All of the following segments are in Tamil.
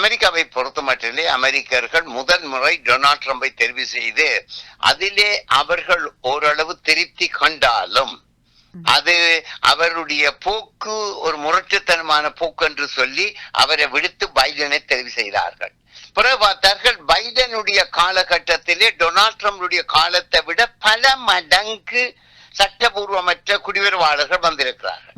அமெரிக்காவை பொறுத்த மட்டிலே அமெரிக்கர்கள் முதல் முறை டொனால்ட் ட்ரம்பை தெரிவு செய்து அதிலே அவர்கள் ஓரளவு திருப்தி கண்டாலும் அது அவருடைய போக்கு ஒரு முரட்டுத்தனமான போக்கு என்று சொல்லி அவரை விடுத்து பைடனை தெரிவு செய்தார்கள். பிறகு பார்த்தார்கள் பைடனுடைய காலகட்டத்திலே டொனால்ட் ட்ரம்புடைய காலத்தை விட பல மடங்கு சட்டபூர்வமற்ற குடியுரிமையாளர்கள் வந்திருக்கிறார்கள்.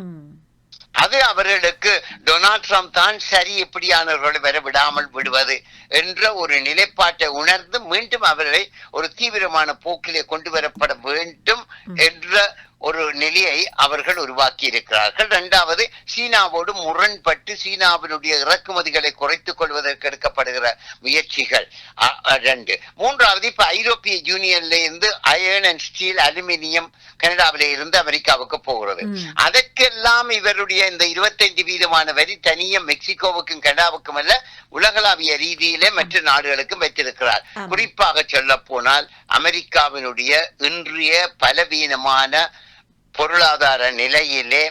அது அவர்களுக்கு டொனால்ட் ட்ரம்ப் தான் சரி இப்படியானவர்களை வர விடாமல் விடுவது என்ற ஒரு நிலைப்பாட்டை உணர்ந்து மீண்டும் அவர்களை ஒரு தீவிரமான போக்கிலே கொண்டு வரப்பட வேண்டும் என்ற ஒரு நிலையை அவர்கள் உருவாக்கி இருக்கிறார்கள் இரண்டாவது சீனாவோடு முரண்பட்டு சீனாவினுடைய இறக்குமதிகளை குறைத்துக் கொள்வதற்கு எடுக்கப்படுகிற முயற்சிகள். ரெண்டு. மூன்றாவது இப்ப ஐரோப்பிய யூனியன்ல இருந்து அயர்ன் அண்ட் ஸ்டீல் அலுமினியம் கனடாவில இருந்து அமெரிக்காவுக்கு போகிறது. அதற்கெல்லாம் இவருடைய இந்த இருபத்தைந்து வீதமான வரி தனிய மெக்சிகோவுக்கும் கனடாவுக்கும் அல்ல உலகளாவிய ரீதியிலே மற்ற நாடுகளுக்கும் வைத்திருக்கிறார். குறிப்பாக சொல்ல போனால் அமெரிக்காவினுடைய இன்றைய பலவீனமான பொருளாதார நிலையிலே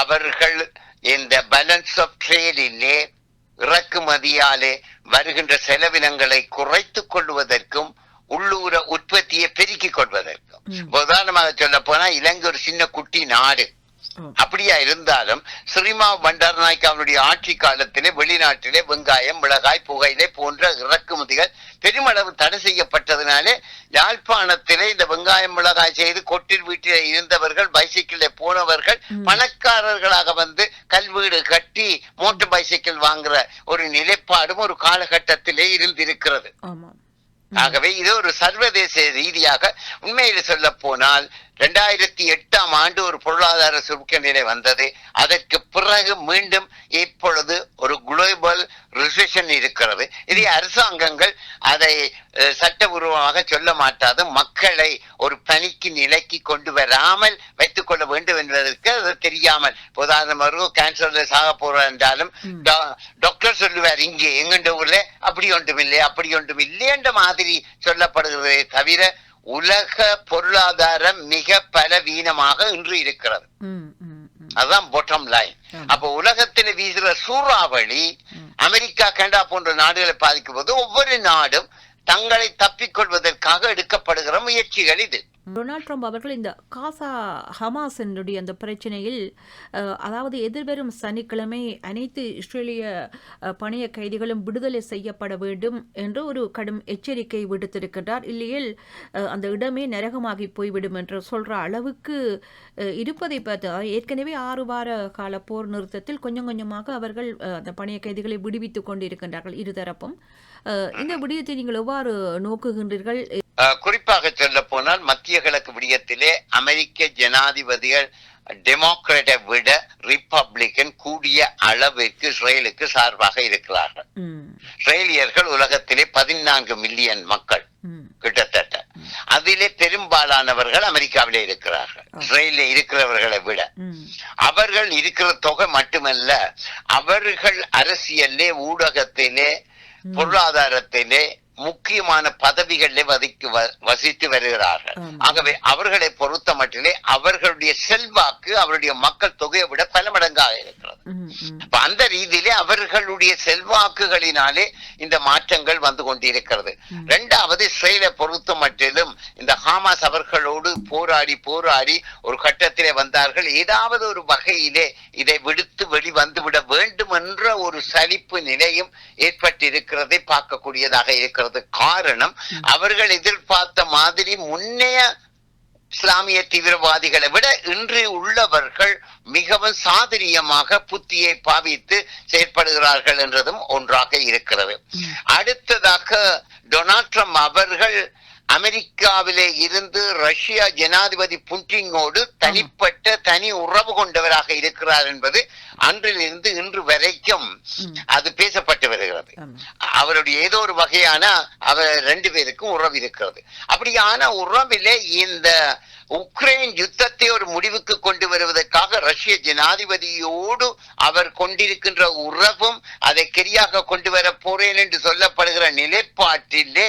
அவர்கள் இந்த பேலன்ஸ் ஆஃப் ட்ரேடிலே இறக்குமதியாலே வருகின்ற செலவினங்களை குறைத்துக் கொள்வதற்கும் உள்ளூர உற்பத்தியை பெருக்கிக் கொள்வதற்கும். உதாரணமாக சொல்ல போனா இலங்கை ஒரு சின்ன குட்டி நாடு. அப்படியா இருந்தாலும் ஸ்ரீமா பண்டாரநாயக் அவருடைய ஆட்சி காலத்திலே வெளிநாட்டிலே வெங்காயம் மிளகாய் புகையிலை போன்ற இறக்குமதிகள் பெருமளவு தடை செய்யப்பட்டதுனாலே யாழ்ப்பாணத்திலே இந்த வெங்காயம் மிளகாய் செய்து கொட்டில் வீட்டில் இருந்தவர்கள் பைசைக்கிளில் போனவர்கள். பணக்காரர்களாக வந்து கல்வீடு கட்டி மோட்டார் பைசைக்கிள் வாங்குற ஒரு நிலைப்பாடும் ஒரு காலகட்டத்திலே இருந்திருக்கிறது. ஆகவே இது ஒரு சர்வதேச ரீதியாக உண்மையில் சொல்ல போனால் ரெண்டாயிரத்தி எட்டாம் ஆண்டு ஒரு பொருளாதார சுருக்க நிலை வந்தது. அதற்கு பிறகு மீண்டும் இப்பொழுது ஒரு குளோபல் ரிசெஷன் இருக்கிறது. இதை அரசாங்கங்கள் அதை சட்டபூர்வமாக சொல்ல மாட்டாது. மக்களை ஒரு பணிக்கு நிலைக்கு கொண்டு வராமல் வைத்துக் கொள்ள வேண்டும் என்பதற்கு அது தெரியாமல். உதாரணமாக கேன்சர்ல சாக போறோம் என்றாலும் டாக்டர் சொல்லுவார் இங்கே எங்கண்ட ஊர்ல? அப்படி ஒன்றும் இல்லை அப்படி ஒன்றும் இல்லை என்ற மாதிரி சொல்லப்படுகிறதே தவிர உலக பொருளாதாரம் மிக பலவீனமாக இன்று இருக்கிறது அதுதான் பொட்டம் லைன். அப்ப உலகத்தில் வீசுகிற சூறாவளி. அமெரிக்கா கனடா போன்ற நாடுகளை பாதிக்கும் போது ஒவ்வொரு நாடும் தங்களை தப்பிக்கொள்வதற்காக எடுக்கப்படுகிற முயற்சிகள் இது டொனால்ட் ட்ரம்ப் அவர்கள் இந்த காசா ஹமாஸினுடைய அந்த பிரச்சனையில் அதாவது எதிர்வரும் சனிக்கிழமை அனைத்து இஸ்ரேலிய பணைய கைதிகளும் விடுதலை செய்யப்பட வேண்டும் என்று ஒரு கடும் எச்சரிக்கை விடுத்திருக்கின்றார். இல்லையில் அந்த இடமே நரகமாகி போய்விடும் என்று சொல்ற அளவுக்கு இருப்பதை பார்த்து ஏற்கனவே ஆறு வார கால போர் நிறுத்தத்தில் கொஞ்சம் கொஞ்சமாக அவர்கள் அந்த பணைய கைதிகளை விடுவித்துக் கொண்டிருக்கின்றார்கள் இருதரப்பும். இந்த விடயத்தை நீங்கள் எவ்வாறு நோக்குகின்றீர்கள்? குறிப்பாக சொல்ல போனால் மத்திய கிழக்கு விடயத்திலே அமெரிக்க ஜனாதிபதிகள் டெமோக்ராட்டை விட ரிப்பப்ளிக்கன் கூடிய அளவிற்கு இஸ்ரேலுக்கு சார்பாக இருக்கிறார்கள். இஸ்ரேலியர்கள் உலகத்திலே பதினான்கு மில்லியன் மக்கள் கிட்டத்தட்ட. அதிலே பெரும்பாலானவர்கள் அமெரிக்காவிலே இருக்கிறார்கள். இஸ்ரேலில் இருக்கிறவர்களை விட. அவர்கள் இருக்கிற தொகை மட்டுமல்ல அவர்கள் அரசியலே ஊடகத்திலே பொருளாதாரத்திலே முக்கியமான பதவிகளிலே வதிக்கு வசித்து வருகிறார்கள். ஆகவே அவர்களை பொறுத்த மட்டிலே அவர்களுடைய செல்வாக்கு அவருடைய மக்கள் தொகையை விட பல மடங்காக இருக்கிறது. ரீதியிலே அவர்களுடைய செல்வாக்குகளினாலே இந்த மாற்றங்கள் வந்து கொண்டிருக்கிறது. இரண்டாவது இஸ்ரேலை பொறுத்த மட்டிலும் இந்த ஹாமாஸ் அவர்களோடு போராடி போராடி ஒரு கட்டத்திலே வந்தார்கள். ஏதாவது ஒரு வகையிலே இதை விடுத்து வெளிவந்து விட வேண்டும் என்ற ஒரு சலிப்பு நிலையும் ஏற்பட்டிருக்கிறதை பார்க்கக்கூடியதாக இருக்கிறது. காரணம் அவர்கள் எதிர்பார்த்த மாதிரி முன்னைய இஸ்லாமிய தீவிரவாதிகளை விட இன்று உள்ளவர்கள் மிகவும் சாதுரியமாக புத்தியை பாவித்து செயற்படுகிறார்கள் என்றதும் ஒன்றாக இருக்கிறது. அடுத்ததாக டொனால்ட் ட்ரம்ப் அவர்கள் அமெரிக்காவிலே இருந்து ரஷ்யா ஜனாதிபதி புட்டினோடு தனிப்பட்ட தனி உறவு கொண்டவராக இருக்கிறார் என்பது அன்றிலிருந்து இன்று வரைக்கும். அது பேசப்பட்டு வருகிறது. அவருடைய ஏதோ ஒரு வகையான அவர் ரெண்டு பேருக்கும் உறவு இருக்கிறது அப்படியான உறவிலே இந்த உக்ரைன் யுத்தத்தை ஒரு முடிவுக்கு கொண்டு வருவதற்காக ரஷ்ய ஜனாதிபதியோடு அவர் கொண்டிருக்கின்ற உறவும் அதை கெரியாக கொண்டு வர போறேன் என்று சொல்லப்படுகிற நிலைப்பாட்டிலே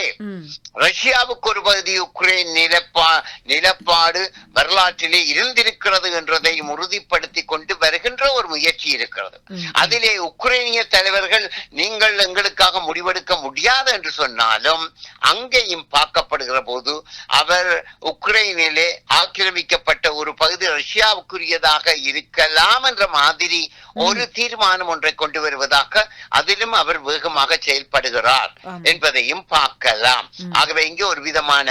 ரஷ்யாவுக்கு ஒரு பகுதி உக்ரைன் நிலப்பா நிலப்பாடு வரலாற்றிலே இருந்திருக்கிறது என்றதை உறுதிப்படுத்தி கொண்டு வருகின்ற ஒரு முயற்சி இருக்கிறது. அதிலே உக்ரைனிய தலைவர்கள் நீங்கள் எங்களுக்கு அதற்காக முடிவெடுக்க முடியாது என்று சொன்னாலும் அங்கேயும் பார்க்கப்படுகிற போது அவர் உக்ரைனிலே ஆக்கிரமிக்கப்பட்ட ஒரு பகுதி ரஷ்யாவுக்குரியதாக இருக்கலாம் என்ற மாதிரி ஒரு தீர்மானம் ஒன்றை கொண்டு வருவதாக அதிலும் அவர் வேகமாக செயல்படுகிறார். என்பதையும் பார்க்கலாம். ஆகவே இங்கே ஒரு விதமான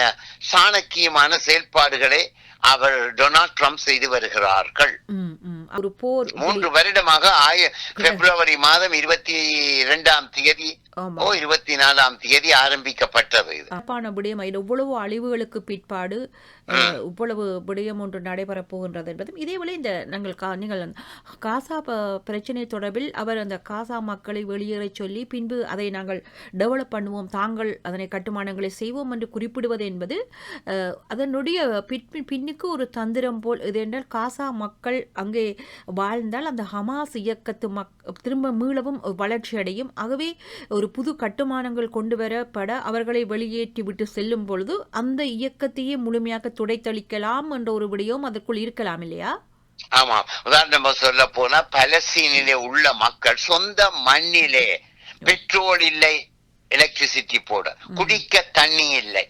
சாணக்கியமான செயல்பாடுகளை அவர் டொனால்ட் ட்ரம்ப் செய்து வருகிறார்கள். ஒரு போர் மூன்று வருடமாக ஆய பிப்ரவரி மாதம் இருபத்தி இரண்டாம் தேதி ஓ இருபத்தி நாலாம் தேதி ஆரம்பிக்கப்பட்டது இது. தப்பான விடயம் இவ்வளவு அழிவுகளுக்கு பிற்பாடு இவ்வளவு விடயம் ஒன்று நடைபெறப் போகின்றது என்பதும் இதேவேளை இந்த நாங்கள் கா நீங்கள் காசா பிரச்சனை தொடர்பில் அவர் அந்த காசா மக்களை வெளியேறச் சொல்லி பின்பு அதை நாங்கள் டெவலப் பண்ணுவோம் தாங்கள் அதனை கட்டுமானங்களை செய்வோம் என்று குறிப்பிடுவது என்பது அதனுடைய பின் பின்னுக்கு ஒரு தந்திரம் போல் இது என்றால் காசா மக்கள் அங்கே வாழ்ந்தால் அந்த ஹமாஸ் இயக்கத்து மக் திரும்ப மீளவும் வளர்ச்சி அடையும் ஆகவே ஒரு புது கட்டுமானங்கள் கொண்டு வரப்பட அவர்களை வெளியேற்றி விட்டு செல்லும் பொழுது அந்த இயக்கத்தையே முழுமையாக துடைத்தளிக்கலாம் என்ற ஒரு விடயம் அதற்குள் இருக்கலாம் இல்லையா? ஆமா. உதாரணமா சொல்ல போனா பலஸ்தீனிலே உள்ள மக்கள் சொந்த மண்ணிலே பெட்ரோல் இல்லை எலக்ட்ரிசிட்டி போட. குடிக்க தண்ணி இல்லை.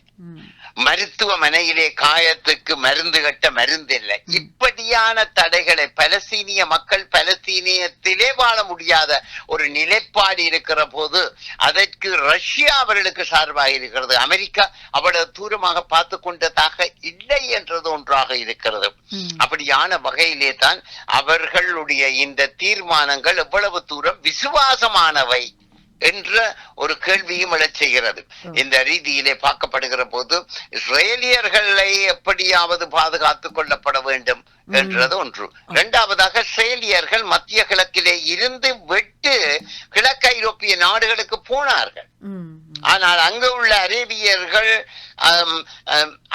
மருத்துவமனையிலே காயத்துக்கு மருந்து கட்ட மருந்து இல்லை இப்படியான தடைகளை பலஸ்தீனிய மக்கள் பலஸ்தீனியத்திலே வாழ முடியாத ஒரு நிலைப்பாடு இருக்கிற போது அதற்கு ரஷ்யா அவர்களுக்கு சார்பாக இருக்கிறது. அமெரிக்கா அவ்வளவு தூரமாக பார்த்து கொண்டதாக இல்லை என்றது ஒன்றாக இருக்கிறது. அப்படியான வகையிலே தான் அவர்களுடைய இந்த தீர்மானங்கள் எவ்வளவு தூரம் விசுவாசமானவை. என்ற ஒரு கேள்வியும் எழச் செய்கிறது. இந்த ரீதியிலே பார்க்கப்படுகிற போது இஸ்ரேலியர்களை எப்படியாவது பாதுகாத்துக் கொள்ளப்பட வேண்டும் என்றது ஒன்று. இரண்டாவதாக இஸ்ரேலியர்கள் மத்திய கிழக்கிலே இருந்து விட்டு கிழக்கு ஐரோப்பிய நாடுகளுக்கு போனார்கள். ஆனால் அங்கு உள்ள அரேபியர்கள்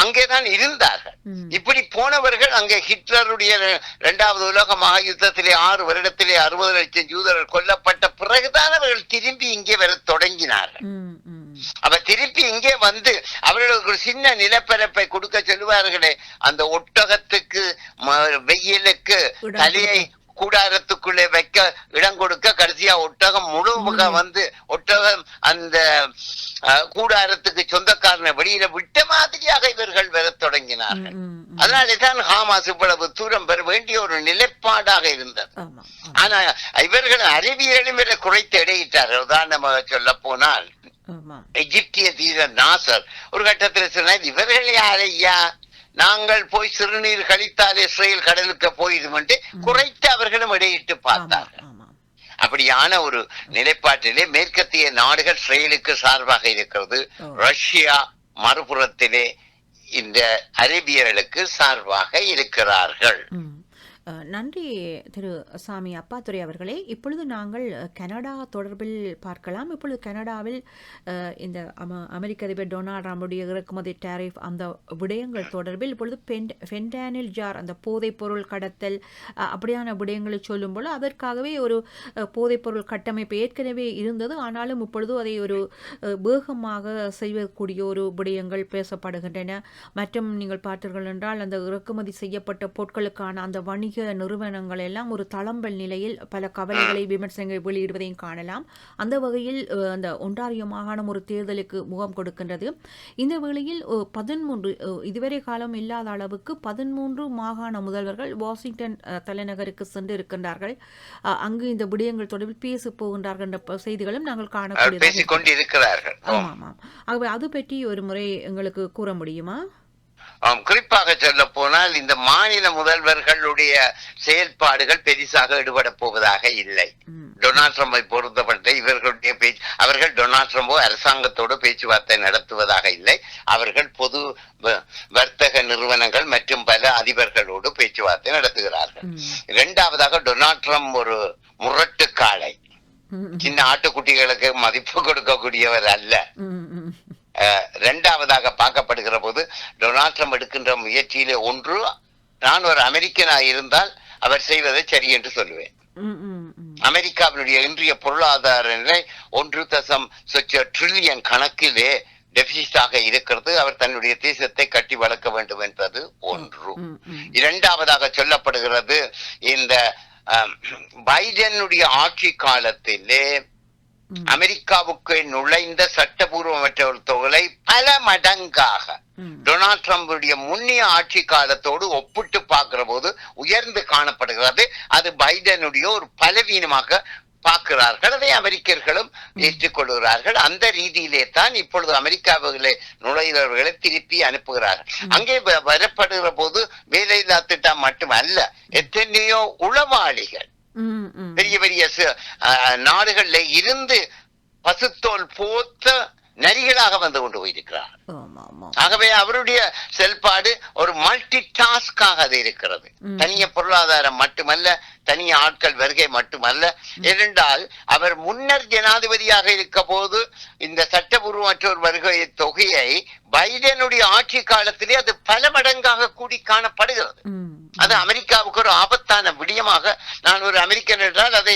அங்கேதான் இருந்தார்கள். இப்படி போனவர்கள் அங்கே ஹிட்லருடைய இரண்டாவது உலக மகா யுத்தத்திலே ஆறு வருடத்திலே அறுபது லட்சம் யூதர்கள் கொல்லப்பட்ட பிறகுதான் அவர்கள் திரும்பி இங்கே வர தொடங்கினார்கள். அவ திருப்பி இங்கே வந்து அவர்களுக்கு ஒரு சின்ன நிலப்பரப்பை கொடுக்க சொல்லுவார்களே அந்த ஒட்டகத்துக்கு வெயிலுக்கு தலையை கூடாரத்துக்குள்ளே வைக்க இடம் கொடுக்க கடைசியா ஒட்டகம் முழுமுக வந்து ஒட்டகம் அந்த கூடாரத்துக்கு சொந்தக்காரனை வெளியில விட்ட மாதிரியாக இவர்கள் வரத் தொடங்கினார்கள் ம். ம். அதனாலே தான் ஹாமாஸ் இவ்வளவு தூரம் பெற வேண்டிய ஒரு நிலைப்பாடாக இருந்தது. ஆனா இவர்கள் அறிவியலும் இதை குறைத்து இடையிட்டார்கள் உதாரணமாக சொல்ல போனால் எகிப்திய தீரர் நாசர் ஒரு கட்டத்தில் சொன்னார் இவர்கள் யாரையா நாங்கள் போய் சிறுநீர் கழித்தால் இஸ்ரேல் கடலுக்கு போயிடும் என்று குறைத்து அவர்களும் இடையிட்டு பார்த்தார்கள். அப்படியான ஒரு நிலைப்பாட்டிலே மேற்கத்திய நாடுகள் இஸ்ரேலுக்கு சார்பாக இருக்கிறது. ரஷ்யா மறுபுறத்திலே இந்த அரேபியர்களுக்கு சார்பாக இருக்கிறார்கள். நன்றி திரு சாமி அப்பாத்துரை அவர்களே. இப்பொழுது நாங்கள் கனடா தொடர்பில் பார்க்கலாம். இப்பொழுது கனடாவில் இந்த அம அமெரிக்க அதிபர் டொனால்ட் ட்ரம்புடைய இறக்குமதி டேரிஃப் அந்த விடயங்கள் தொடர்பில் இப்பொழுது பென் ஃபென்டானில் ஜார் அந்த போதைப்பொருள் கடத்தல் அப்படியான விடயங்களை சொல்லும்போது அதற்காகவே ஒரு போதைப்பொருள் கட்டமைப்பு ஏற்கனவே இருந்தது. ஆனாலும் இப்பொழுது அதை ஒரு வேகமாக செய்யக்கூடிய ஒரு விடயங்கள் பேசப்படுகின்றன. மற்றும் நீங்கள் பார்த்தீர்கள் என்றால் அந்த இறக்குமதி செய்யப்பட்ட பொருட்களுக்கான அந்த வணிக நிறுவனங்கள் எல்லாம் ஒரு தளம்பல் நிலையில் பல கவலைகளை விமர்சனங்களை வெளியிடுவதையும் காணலாம். அந்த வகையில் அந்த ஒன்டாரியோ மாகாணம் ஒரு தேர்தலுக்கு முகம் கொடுக்கின்றது. இந்த வேளையில் அஹ், இதுவரை காலம் இல்லாத அளவுக்கு பதின்மூன்று மாகாண முதல்வர்கள் வாஷிங்டன் தலைநகருக்கு சென்று இருக்கின்றார்கள் அங்கு இந்த விடயங்கள் தொடர்பில் பேச போகின்றார்கள் என்ற செய்திகளும் நாங்கள் கொண்டிருக்கிறார்கள் ஆமாம் ஆமாம். ஆகவே அது பற்றி ஒரு முறை எங்களுக்கு கூற முடியுமா? குறிப்பாக சொல்ல போனால் இந்த மாநில முதல்வர்களுடைய செயல்பாடுகள் பெரிசாக ஈடுபட போவதாக இல்லை. டொனால்ட் ட்ரம்பை பொறுத்தப்பட்ட இவர்களுடைய பேச்சு அவர்கள் டொனால்ட் ட்ரம்போ அரசாங்கத்தோடு பேச்சுவார்த்தை நடத்துவதாக இல்லை. அவர்கள் பொது வர்த்தக நிறுவனங்கள் மற்றும் பல அதிபர்களோடு பேச்சுவார்த்தை நடத்துகிறார்கள். இரண்டாவதாக டொனால்ட் ட்ரம்ப் ஒரு முரட்டு காளை. சின்ன ஆட்டுக்குட்டிகளுக்கு மதிப்பு கொடுக்கக்கூடியவர் அல்ல. இரண்டாவதாக பார்க்கப்படுகிற போது டொனால்ட் ட்ரம்ப் எடுக்கின்ற முயற்சியிலே ஒன்று நான் ஒரு அமெரிக்கனாக இருந்தால் அவர் செய்வதை சரி என்று சொல்லுவேன். அமெரிக்காவினுடைய இன்றைய பொருளாதார நிலை ஒன்று தசம் சொச்ச ட்ரில்லியன் கணக்கிலே டெபிசிட்டாக இருக்கிறது. அவர் தன்னுடைய தேசத்தை கட்டி வளர்க்க வேண்டும் என்பது ஒன்று. இரண்டாவதாக சொல்லப்படுகிறது இந்த பைடனுடைய ஆட்சி காலத்திலே அமெரிக்காவுக்கு நுழைந்த சட்டபூர்வமற்ற தொகை பல மடங்காக. டொனால்ட் ட்ரம்புடைய முன்னிய ஆட்சி காலத்தோடு ஒப்பிட்டு பார்க்கிற போது உயர்ந்து காணப்படுகிறது. அது பைடனுடைய ஒரு பலவீனமாக பார்க்கிறார்கள். அதை அமெரிக்கர்களும் ஏற்றுக்கொள்கிறார்கள். அந்த ரீதியிலே தான் இப்பொழுது அமெரிக்காவிலே நுழைகிறவர்களை திருப்பி அனுப்புகிறார்கள். அங்கே வரப்படுகிற போது வேலையில்லா திட்டம் மட்டுமல்ல எத்தனையோ உளவாளிகள். பெரிய பெரிய நாடுகள்ல இருந்து பசுத்தோல் போத்த நரிகளாக வந்து கொண்டு போயிருக்கிறார். ஆகவே அவருடைய செயல்பாடு ஒரு மல்டி டாஸ்காக அது இருக்கிறது. தனிய பொருளாதாரம் மட்டுமல்ல தனிய ஆட்கள் வருகை மட்டுமல்ல. ஏனென்றால் அவர் முன்னர் ஜனாதிபதியாக இருக்க போது இந்த சட்டபூர்வமற்றோர் வருகை தொகையை பைடனுடைய ஆட்சி காலத்திலே அது பல மடங்காக கூடி காணப்படுகிறது. அது அமெரிக்காவுக்கு ஒரு ஆபத்தான விடயமாக நான் ஒரு அமெரிக்கன் என்றால் அதை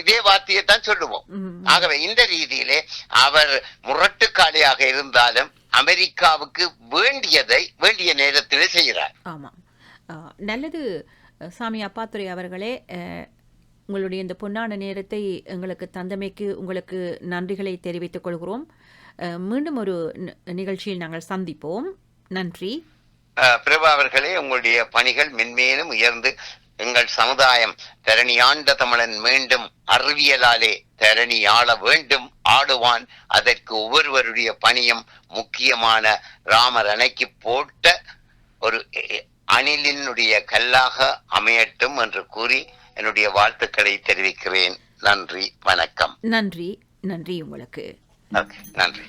இதே வார்த்தையை தான் சொல்லுவோம். ஆகவே இந்த ரீதியிலே அவர் முரட்டுக்காளியாக இருந்தாலும் அமெரிக்காவுக்கு வேண்டியதை வேண்டிய நேரத்திலே செய்கிறார். ஆமாம் நல்லது சாமி அப்பாத்துரை அவர்களே உங்களுடைய இந்த பொன்னான நேரத்தை எங்களுக்கு தந்தமைக்கு உங்களுக்கு நன்றிகளை தெரிவித்துக் கொள்கிறோம். மீண்டும் ஒரு நிகழ்ச்சியில் நாங்கள் சந்திப்போம். நன்றி. பிரபா அவர்களே உங்களுடைய பணிகள் மென்மேலும் உயர்ந்து எங்கள் சமுதாயம் தரணி ஆண்ட தமிழன் மீண்டும் அறிவியலாலே தரணி ஆள வேண்டும் ஆடுவான். அதற்கு ஒவ்வொருவருடைய பணியும் முக்கியமான ராமர் அணைக்கு போட்ட ஒரு அணிலினுடைய கல்லாக அமையட்டும் என்று கூறி என்னுடைய வாழ்த்துக்களை தெரிவிக்கிறேன். நன்றி வணக்கம். நன்றி நன்றி உங்களுக்கு. ஓகே நன்றி